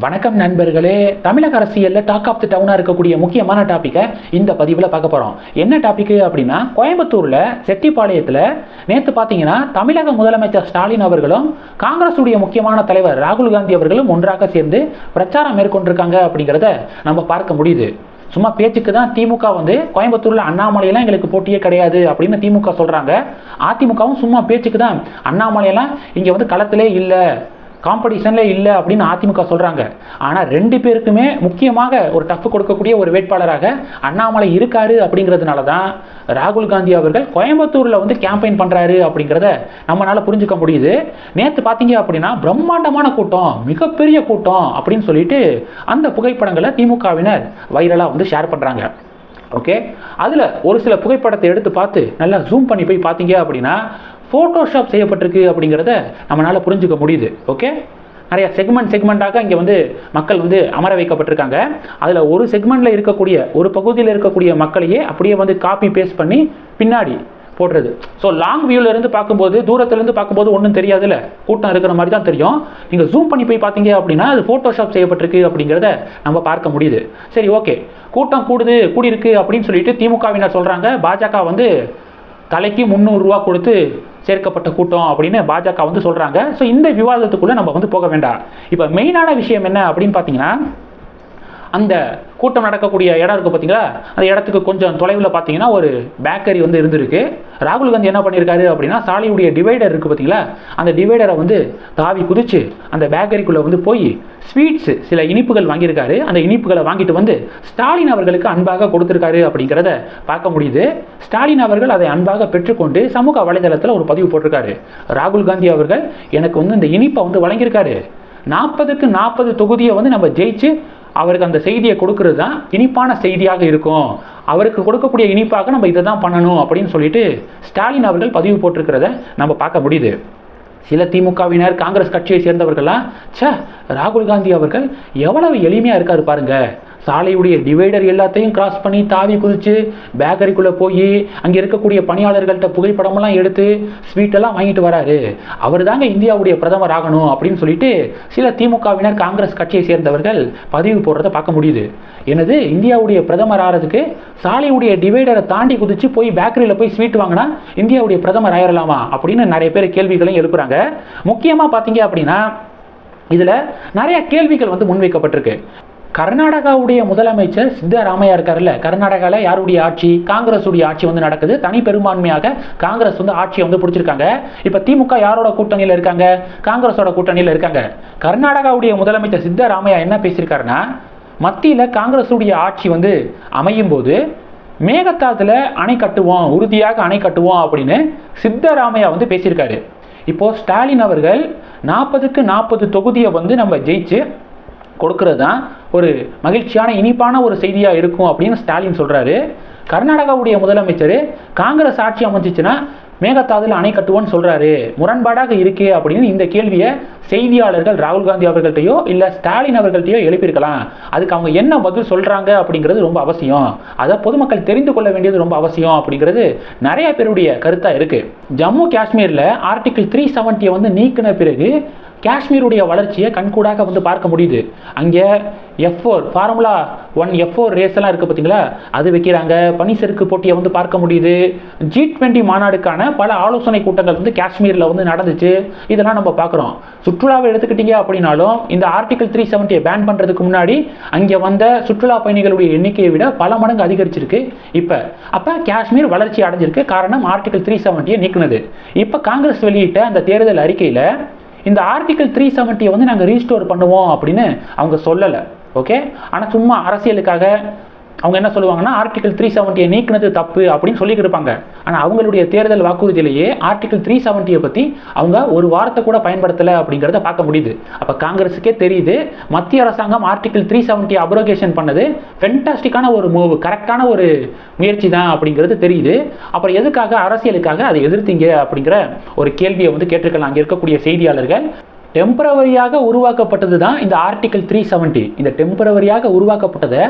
வணக்கம் நண்பர்களே. தமிழக அரசியலில் டாக் ஆஃப் தி டவுனாக இருக்கக்கூடிய முக்கியமான டாப்பிக்கை இந்த பதிவில் பார்க்க போகிறோம் என்ன டாப்பிக்கு அப்படின்னா கோயம்புத்தூரில் செட்டிப்பாளையத்தில் நேற்று பார்த்தீங்கன்னா தமிழக முதலமைச்சர் ஸ்டாலின் அவர்களும் காங்கிரஸுடைய முக்கியமான தலைவர் ராகுல் காந்தி அவர்களும் ஒன்றாக சேர்ந்து பிரச்சாரம் மேற்கொண்டிருக்காங்க அப்படிங்கிறத நம்ம பார்க்க முடியுது. சும்மா பேச்சுக்கு தான் திமுக வந்து கோயம்புத்தூரில் அண்ணாமலையெல்லாம் எங்களுக்கு போட்டியே கிடையாது அப்படின்னு திமுக சொல்கிறாங்க அதிமுகவும் சும்மா பேச்சுக்கு தான். அண்ணாமலையெல்லாம் இங்கே வந்து களத்திலே இல்லை. காம்படிஷனில் இல்லை அப்படின்னு அதிமுக சொல்கிறாங்க ஆனால் ரெண்டு பேருக்குமே முக்கியமாக ஒரு டஃப் கொடுக்கக்கூடிய ஒரு வேட்பாளராக அண்ணாமலை இருக்காரு அப்படிங்கிறதுனால தான் ராகுல் காந்தி அவர்கள் கோயம்புத்தூரில் வந்து கேம்பெயின் பண்ணுறாரு அப்படிங்கிறத நம்மளால் புரிஞ்சுக்க முடியுது. நேற்று பார்த்தீங்க அப்படின்னா பிரம்மாண்டமான கூட்டம் மிகப்பெரிய கூட்டம் அப்படின்னு சொல்லிட்டு அந்த புகைப்படங்களை திமுகவினர் வைரலாக வந்து ஷேர் பண்ணுறாங்க ஓகே அதில் ஒரு சில புகைப்படத்தை எடுத்து பார்த்து நல்லா ஜூம் பண்ணி போய் பார்த்தீங்க அப்படின்னா ஃபோட்டோஷாப் செய்யப்பட்டிருக்கு அப்படிங்கிறத நம்மளால் புரிஞ்சுக்க முடியுது. ஓகே நிறைய செக்மெண்ட் செக்மெண்ட்டாக இங்கே வந்து மக்கள் வந்து அமர வைக்கப்பட்டிருக்காங்க. அதில் ஒரு செக்மெண்ட்டில் இருக்கக்கூடிய ஒரு பகுதியில் இருக்கக்கூடிய மக்களையே அப்படியே வந்து காப்பி பேஸ்ட் பண்ணி பின்னாடி போடுறது. ஸோ லாங் வியூவிலேருந்து பார்க்கும்போது தூரத்துலேருந்து பார்க்கும்போது ஒன்றும் தெரியாதுல்ல. கூட்டம் இருக்கிற மாதிரி தான் தெரியும். நீங்கள் ஜூம் பண்ணி போய் பார்த்தீங்க அப்படின்னா அது ஃபோட்டோஷாப் செய்யப்பட்டிருக்கு அப்படிங்கிறத நம்ம பார்க்க முடியுது. சரி ஓகே கூட்டம் கூடுது கூடியிருக்கு அப்படின்னு சொல்லிட்டு திமுகவினர் சொல்கிறாங்க பாஜக வந்து தலைக்கு முந்நூறுரூவா கொடுத்து சேர்க்கப்பட்ட கூட்டம் அப்படின்னு பாஜக வந்து சொல்கிறாங்க ஸோ இந்த விவாதத்துக்குள்ளே நம்ம வந்து போக வேண்டாம். இப்போ மெயினான விஷயம் என்ன அப்படின்னு பார்த்தீங்கன்னா அந்த கூட்டம் நடக்கக்கூடிய இடம் இருக்குது பார்த்தீங்களா அந்த இடத்துக்கு கொஞ்சம் தொலைவில் பார்த்தீங்கன்னா ஒரு பேக்கரி வந்து இருந்திருக்கு. ராகுல் காந்தி என்ன பண்ணியிருக்காரு அப்படின்னா சாலையுடைய டிவைடர் இருக்குது பார்த்தீங்களா அந்த டிவைடரை வந்து தாவி குதிச்சு அந்த பேக்கரிக்குள்ளே வந்து போய் ஸ்வீட்ஸு சில இனிப்புகள் வாங்கியிருக்காரு. அந்த இனிப்புகளை வாங்கிட்டு வந்து ஸ்டாலின் அவர்களுக்கு அன்பாக கொடுத்துருக்காரு அப்படிங்கிறத பார்க்க முடியுது. ஸ்டாலின் அவர்கள் அதை அன்பாக பெற்றுக்கொண்டு சமூக வலைதளத்தில் ஒரு பதிவு போட்டிருக்காரு. ராகுல் காந்தி அவர்கள் எனக்கு வந்து இந்த இனிப்பை வந்து வழங்கியிருக்காரு. நாற்பதுக்கு நாற்பது தொகுதியை வந்து நம்ம ஜெயிச்சு அவருக்கு அந்த செய்தியை கொடுக்கறது தான் இனிப்பான செய்தியாக இருக்கும். அவருக்கு கொடுக்கக்கூடிய இனிப்பாக நம்ம இதை தான் பண்ணணும் அப்படின்னு சொல்லிட்டு ஸ்டாலின் அவர்கள் பதிவு போட்டிருக்கிறத நம்ம பார்க்க முடியுது. சில திமுகவினர் காங்கிரஸ் கட்சியை சேர்ந்தவர்களாம் ச ராகுல் காந்தி அவர்கள் எவ்வளவு எளிமையாக இருக்காரு பாருங்கள் சாலையுடைய டிவைடர் எல்லாத்தையும் கிராஸ் பண்ணி தாவி குதிச்சு பேக்கரிக்குள்ளே போய் அங்கே இருக்கக்கூடிய பணியாளர்கள்ட்ட புகைப்படமெல்லாம் எடுத்து ஸ்வீட்டெல்லாம் வாங்கிட்டு வராரு. அவர் தாங்க இந்தியாவுடைய பிரதமர் ஆகணும் அப்படின்னு சொல்லிட்டு சில திமுகவினர் காங்கிரஸ் கட்சியை சேர்ந்தவர்கள் பதிவு போடுறத பார்க்க முடியுது. எனது இந்தியாவுடைய பிரதமர் ஆகிறதுக்கு சாலையுடைய டிவைடரை தாண்டி குதிச்சு போய் பேக்கரியில் போய் ஸ்வீட் வாங்கினா இந்தியாவுடைய பிரதமர் ஆயிரலாமா? அப்படின்னு நிறைய பேர் கேள்விகளையும் எழுப்புறாங்க. முக்கியமாக பார்த்தீங்க அப்படின்னா இதில் நிறைய கேள்விகள் வந்து முன்வைக்கப்பட்டிருக்கு. கர்நாடகாவுடைய முதலமைச்சர் சித்தராமையா இருக்காருல்ல கர்நாடகாவில் யாருடைய ஆட்சி? காங்கிரஸுடைய ஆட்சி வந்து நடக்குது. தனி பெரும்பான்மையாக காங்கிரஸ் வந்து ஆட்சியை வந்து பிடிச்சிருக்காங்க. இப்போ திமுக யாரோட கூட்டணியில் இருக்காங்க? காங்கிரஸோட கூட்டணியில் இருக்காங்க. கர்நாடகாவுடைய முதலமைச்சர் சித்தராமையா என்ன பேசியிருக்காருன்னா மத்தியில் காங்கிரஸுடைய ஆட்சி வந்து அமையும் போது மேகத்தாத்தில் அணை கட்டுவோம் உறுதியாக அணை கட்டுவோம் அப்படின்னு சித்தராமையா வந்து பேசியிருக்காரு. இப்போது ஸ்டாலின் அவர்கள் நாற்பதுக்கு நாற்பது தொகுதியை வந்து நம்ம ஜெயிச்சு கொடுக்கறது தான் ஒரு மகிழ்ச்சியான இனிப்பான ஒரு செய்தியாக இருக்கும் அப்படின்னு ஸ்டாலின் சொல்கிறாரு கர்நாடகாவுடைய முதலமைச்சர் காங்கிரஸ் ஆட்சி அமைஞ்சிச்சுன்னா மேகதாதுல அணை கட்டுவோன்னு சொல்கிறாரு முரண்பாடாக இருக்கே அப்படின்னு இந்த கேள்வியை செய்தியாளர்கள் ராகுல் காந்தி அவர்கள்ட்டையோ இல்லை ஸ்டாலின் அவர்கள்ட்டையோ எழுப்பியிருக்கலாம். அதுக்கு அவங்க என்ன பதில் சொல்கிறாங்க அப்படிங்கிறது ரொம்ப அவசியம். அதை பொதுமக்கள் தெரிந்து கொள்ள வேண்டியது ரொம்ப அவசியம் அப்படிங்கிறது நிறைய பேருடைய கருத்தாக இருக்குது ஜம்மு காஷ்மீரில் ஆர்டிகிள் த்ரீ செவன்ட்டியை வந்து நீக்கின பிறகு காஷ்மீருடைய வளர்ச்சியை கண்கூடாக வந்து பார்க்க முடியுது. அங்கே F four formula one F four race எல்லாம் இருக்குது பார்த்தீங்களா? அது வைக்கிறாங்க. பனிசறுக்கு போட்டியை வந்து பார்க்க முடியுது. ஜி டுவெண்ட்டி மாநாடுக்கான பல ஆலோசனை கூட்டங்கள் வந்து காஷ்மீரில் வந்து நடந்துச்சு. இதெல்லாம் நம்ம பார்க்குறோம். சுற்றுலாவை எடுத்துக்கிட்டீங்க அப்படின்னாலும் இந்த ஆர்டிகல் த்ரீ செவன்ட்டியை பேன் பண்ணுறதுக்கு முன்னாடி அங்கே வந்த சுற்றுலா பயணிகளுடைய எண்ணிக்கையை விட பல மடங்கு அதிகரிச்சிருக்கு. இப்போ அப்போ காஷ்மீர் வளர்ச்சி அடைஞ்சிருக்கு. காரணம் ஆர்டிகல் த்ரீ செவன்ட்டியை நீக்குனது. இப்போ காங்கிரஸ் வெளியிட்ட அந்த தேர்தல் அறிக்கையில் இந்த ஆர்டிகல் த்ரீ செவன்ட்டியை வந்து நாங்கள் ரீஸ்டோர் பண்ணுவோம் அப்படின்னு அவங்க சொல்லலை. ஓகே ஆனால் சும்மா அரசியலுக்காக அவங்க என்ன சொல்லுவாங்கன்னா ஆர்டிகல் த்ரீ செவன்ட்டியை நீக்கினது தப்பு அப்படின்னு சொல்லிக்கிட்டு இருப்பாங்க. ஆனால் அவங்களுடைய தேர்தல் வாக்குறுதியிலேயே ஆர்டிகல் த்ரீ செவன்ட்டியை பற்றி அவங்க ஒரு வாரத்தை கூட பயன்படுத்தலை அப்படிங்கிறத பார்க்க முடியுது. அப்போ காங்கிரஸுக்கே தெரியுது மத்திய அரசாங்கம் ஆர்டிகல் த்ரீ செவன்ட்டி அப்ரோகேஷன் பண்ணது ஃபென்டாஸ்டிக்கான ஒரு மூவ் கரெக்டான ஒரு முயற்சி தான் அப்படிங்கிறது தெரியுது. அப்புறம் எதுக்காக அரசியலுக்காக அதை எதிர்த்தீங்க அப்படிங்கிற ஒரு கேள்வியை வந்து கேட்டிருக்கலாம். அங்கே இருக்கக்கூடிய செய்தியாளர்கள் டெம்பரவரியாக உருவாக்கப்பட்டது தான் இந்த ஆர்டிகல் த்ரீ செவன்ட்டி இந்த டெம்பரவரியாக உருவாக்கப்பட்டதை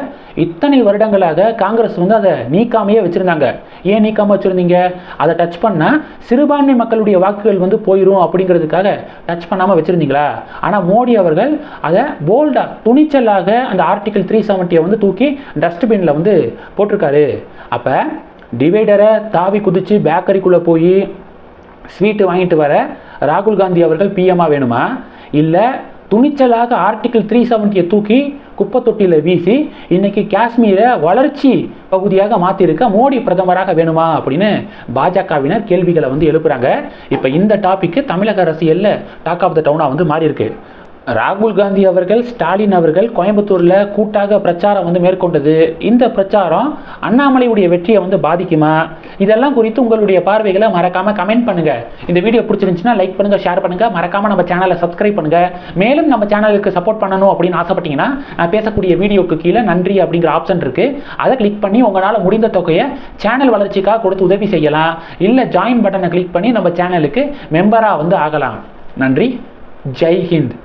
இத்தனை வருடங்களாக காங்கிரஸ் வந்து அதை நீக்காமையே வச்சுருந்தாங்க. ஏன் நீக்காமல் வச்சுருந்தீங்க? அதை டச் பண்ணால் சிறுபான்மை மக்களுடைய வாக்குகள் வந்து போயிடும் அப்படிங்கிறதுக்காக டச் பண்ணாமல் வச்சுருந்தீங்களா? ஆனால் மோடி அவர்கள் அதை போல்டாக துணிச்சலாக அந்த ஆர்டிகல் த்ரீ செவன்ட்டியை வந்து தூக்கி டஸ்ட்பினில் வந்து போட்டிருக்காரு. அப்போ டிவைடரை தாவி குதித்து பேக்கரிக்குள்ளே போய் ஸ்வீட்டு வாங்கிட்டு வர ராகுல் காந்தி அவர்கள் பிஎம்மாக வேணுமா? இல்லை துணிச்சலாக ஆர்டிகிள் த்ரீ செவன்ட்டியை தூக்கி குப்பை தொட்டியில் வீசி இன்னைக்கு காஷ்மீரை வளர்ச்சி பகுதியாக மாற்றிருக்க மோடி பிரதமராக வேணுமா அப்படின்னு பாஜகவினர் கேள்விகளை வந்து எழுப்புறாங்க. இப்போ இந்த டாப்பிக்கு தமிழக அரசியலில் டாக் ஆஃப் த டவுனாக வந்து மாறி இருக்கு ராகுல் காந்தி அவர்கள் ஸ்டாலின் அவர்கள் கோயம்புத்தூரில் கூட்டாக பிரச்சாரம் வந்து மேற்கொண்டது. இந்த பிரச்சாரம் அண்ணாமலையுடைய வெற்றியை வந்து பாதிக்குமா? இதெல்லாம் குறித்து உங்களுடைய பார்வைகளை மறக்காமல் கமெண்ட் பண்ணுங்கள் இந்த வீடியோ பிடிச்சிருந்துச்சுன்னா லைக் பண்ணுங்கள் ஷேர் பண்ணுங்கள் மறக்காமல் நம்ம சேனலை சப்ஸ்கிரைப் பண்ணுங்கள் மேலும் நம்ம சேனலுக்கு சப்போர்ட் பண்ணணும் அப்படின்னு ஆசைப்பட்டீங்கன்னா நான் பேசக்கூடிய வீடியோக்கு கீழே நன்றி அப்படிங்கிற ஆப்ஷன் இருக்குது அதை கிளிக் பண்ணி உங்களால் முடிந்த தொகையை சேனல் வளர்ச்சிக்காக கொடுத்து உதவி செய்யலாம். இல்லை ஜாயின் பட்டனை கிளிக் பண்ணி நம்ம சேனலுக்கு மெம்பராக வந்து ஆகலாம். நன்றி. ஜெய் ஹிந்த்.